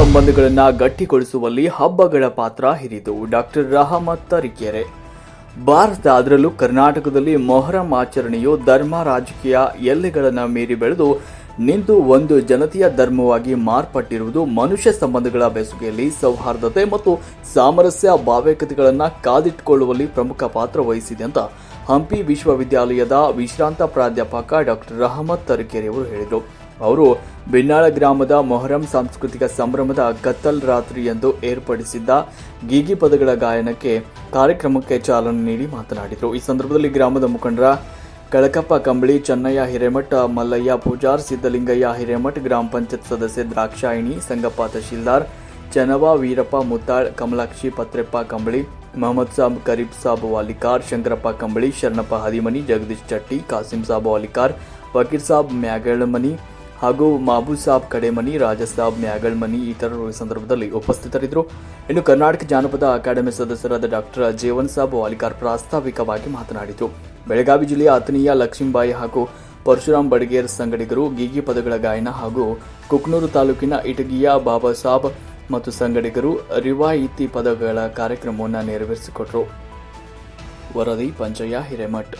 ಸಂಬಂಧಗಳನ್ನ ಗಟ್ಟಿಗೊಳಿಸುವಲ್ಲಿ ಹಬ್ಬಗಳ ಪಾತ್ರ ಹಿರಿದು ಡಾಕ್ಟರ್ ರಹಮತ್ ತರೀಕೆರೆ. ಭಾರತ ಅದರಲ್ಲೂ ಕರ್ನಾಟಕದಲ್ಲಿ ಮೊಹರಂ ಆಚರಣೆಯು ಧರ್ಮ ರಾಜಕೀಯ ಎಲ್ಲೆಗಳನ್ನು ಮೀರಿ ಬೆಳೆದು ನಿಂತು ಒಂದು ಜನತೆಯ ಧರ್ಮವಾಗಿ ಮಾರ್ಪಟ್ಟಿರುವುದು ಮನುಷ್ಯ ಸಂಬಂಧಗಳ ಬೆಸುಗೆಯಲ್ಲಿ ಸೌಹಾರ್ದತೆ ಮತ್ತು ಸಾಮರಸ್ಯ ಭಾವೈಕ್ಯತೆಗಳನ್ನು ಕಾದಿಟ್ಟುಕೊಳ್ಳುವಲ್ಲಿ ಪ್ರಮುಖ ಪಾತ್ರ ವಹಿಸಿದೆ ಅಂತ ಹಂಪಿ ವಿಶ್ವವಿದ್ಯಾಲಯದ ವಿಶ್ರಾಂತ ಪ್ರಾಧ್ಯಾಪಕ ಡಾಕ್ಟರ್ ರಹಮತ್ ತರೀಕೆರೆಯವರು ಹೇಳಿದರು. ಅವರು ಬಿನ್ನಾಳ ಗ್ರಾಮದ ಮೊಹರಂ ಸಾಂಸ್ಕೃತಿಕ ಸಂಭ್ರಮದ ಗತ್ತಲ್ ರಾತ್ರಿ ಎಂದು ಏರ್ಪಡಿಸಿದ್ದ ಗೀಗಿ ಪದಗಳ ಗಾಯನಕ್ಕೆ ಕಾರ್ಯಕ್ರಮಕ್ಕೆ ಚಾಲನೆ ನೀಡಿ ಮಾತನಾಡಿದರು. ಈ ಸಂದರ್ಭದಲ್ಲಿ ಗ್ರಾಮದ ಮುಖಂಡರ ಕಳಕಪ್ಪ ಕಂಬಳಿ, ಚೆನ್ನಯ್ಯ ಹಿರೇಮಠ, ಮಲ್ಲಯ್ಯ ಪೂಜಾರ್ ಸಿದ್ದಲಿಂಗಯ್ಯ ಹಿರೇಮಠ್, ಗ್ರಾಮ ಪಂಚಾಯತ್ ಸದಸ್ಯೆ ದ್ರಾಕ್ಷಾಯಿಣಿ, ಸಂಗಪ್ಪ ತಹಶೀಲ್ದಾರ್ ಚನವ ವೀರಪ್ಪ ಮುತ್ತಾಳ್, ಕಮಲಾಕ್ಷಿ ಪತ್ರೆಪ್ಪ ಕಂಬಳಿ, ಮೊಹಮ್ಮದ್ ಸಾಬ್, ಕರೀಬ್ ಸಾಬ್ ವಾಲಿಕಾರ್, ಶಂಕರಪ್ಪ ಕಂಬಳಿ, ಶರಣಪ್ಪ ಹದಿಮನಿ, ಜಗದೀಶ್ ಚಟ್ಟಿ, ಕಾಸಿಂ ಸಾಬ್ ವಾಲಿಕಾರ್ ವಕೀರ್ ಸಾಬ್ ಮ್ಯಾಗಳಮನಿ ಹಾಗೂ ಮಾಬೂ ಸಾಬ್, ಕಡೆಮನಿ ರಾಜಸಾಬ್ ನ್ಯಾಗಳ್ಮನಿ ಇತರರು ಈ ಸಂದರ್ಭದಲ್ಲಿ ಉಪಸ್ಥಿತರಿದ್ದರು. ಇನ್ನು ಕರ್ನಾಟಕ ಜಾನಪದ ಅಕಾಡೆಮಿ ಸದಸ್ಯರಾದ ಡಾಕ್ಟರ್ ಜೇವನ್ ಸಾಬ್ ವಾಲಿಕಾರ್ ಪ್ರಾಸ್ತಾವಿಕವಾಗಿ ಮಾತನಾಡಿದರು ಬೆಳಗಾವಿ ಜಿಲ್ಲೆಯ ಅತನಿಯ ಲಕ್ಷ್ಮೀಬಾಯಿ ಹಾಗೂ ಪರಶುರಾಮ್ ಬಡಗೇರ್ ಸಂಗಡಿಗರು ಗೀಗಿ ಪದಗಳ ಗಾಯನ ಹಾಗೂ ಕುಕ್ನೂರು ತಾಲೂಕಿನ ಇಟಗಿಯ ಬಾಬಾ ಸಾಬ್ ಮತ್ತು ಸಂಗಡಿಗರು ರಿವಾಯಿತಿ ಪದಗಳ ಕಾರ್ಯಕ್ರಮವನ್ನು ನೆರವೇರಿಸಿಕೊಟ್ರು. ವರದಿ, ಪಂಚಯ್ಯ, ಹಿರೇಮಠ್.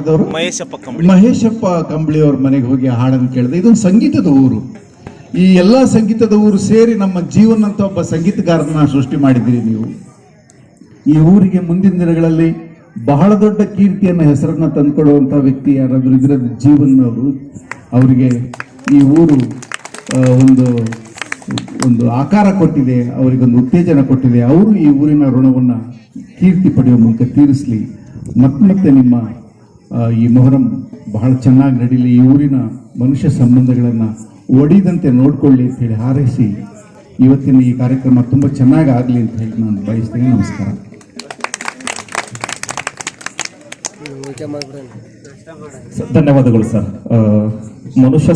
ಮಾಡಿದವರು ಮಹೇಶಪ್ಪ ಕಂಬಳಿ. ಮಹೇಶಪ್ಪ ಕಂಬಳಿ ಅವ್ರ ಮನೆಗೆ ಹೋಗಿ ಹಾಡನ್ನು ಕೇಳಿದೆ. ಇದೊಂದು ಸಂಗೀತದ ಊರು. ಈ ಎಲ್ಲ ಸಂಗೀತದ ಊರು ಸೇರಿ ನಮ್ಮ ಜೀವನ ಅಂತ ಒಬ್ಬ ಸಂಗೀತಗಾರನ ಸೃಷ್ಟಿ ಮಾಡಿದ್ದೀರಿ ನೀವು. ಈ ಊರಿಗೆ ಮುಂದಿನ ದಿನಗಳಲ್ಲಿ ಬಹಳ ದೊಡ್ಡ ಕೀರ್ತಿಯನ್ನು ಹೆಸರನ್ನ ತಂದುಕೊಡುವಂಥ ವ್ಯಕ್ತಿ ಯಾರಾದರೂ ಇದ್ರೆ ಜೀವನವರು ಜೀವನ್ ಅವರು. ಅವರಿಗೆ ಈ ಊರು ಒಂದು ಒಂದು ಆಕಾರ ಕೊಟ್ಟಿದೆ ಅವರಿಗೊಂದು ಉತ್ತೇಜನ ಕೊಟ್ಟಿದೆ. ಅವರು ಈ ಊರಿನ ಋಣವನ್ನ ಕೀರ್ತಿ ಪಡೆಯುವ ಮೂಲಕ ತೀರಿಸಲಿ. ಮತ್ತೆ ಮತ್ತೆ ನಿಮ್ಮ ಈ ಮೊಹರಂ ಬಹಳ ಚೆನ್ನಾಗಿ ನಡೀಲಿ. ಈ ಊರಿನ ಮನುಷ್ಯ ಸಂಬಂಧಗಳನ್ನು ಒಡಿದಂತೆ ನೋಡಿಕೊಳ್ಳಿ ಅಂತ ಹೇಳಿ ಹಾರೈಸಿ ಇವತ್ತಿನ ಈ ಕಾರ್ಯಕ್ರಮ ತುಂಬಾ ಚೆನ್ನಾಗಿ ಆಗಲಿ ಅಂತ ಹೇಳಿ ನಾನು ಬಯಸ್ತೇನೆ. ನಮಸ್ಕಾರ. ಧನ್ಯವಾದಗಳು ಸರ್. ಮನುಷ್ಯ